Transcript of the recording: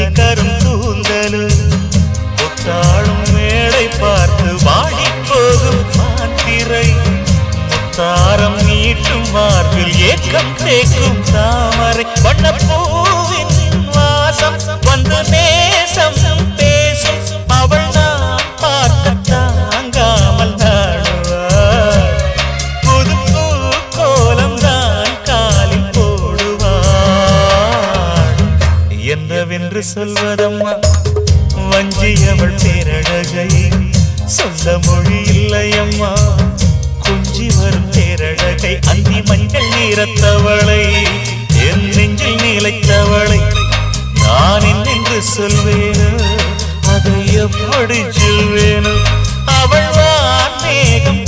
சதி தரும் தூந்தலு முத்தாளும் மேடை பார்த்து வாடி போகும் மாத்திரை. முத்தாரம் நீட்டும் மார்பில் ஏக்கம் தேக்கும் தாமரை. வண்ண என்னவென்று சொல்வதம்மா. வஞ்சியவள் பேரழகை சொல்ல மொழி இல்லையம்மா. குஞ்சி வரும் பேரழகை அந்தி மஞ்சள் நீரத்தவளை என் நெஞ்சில் நீளைத்தவளை நான் என்னென்று சொல்வேனோ? அதை எப்படி சொல்வேனோ? அவள் வான் மேகம்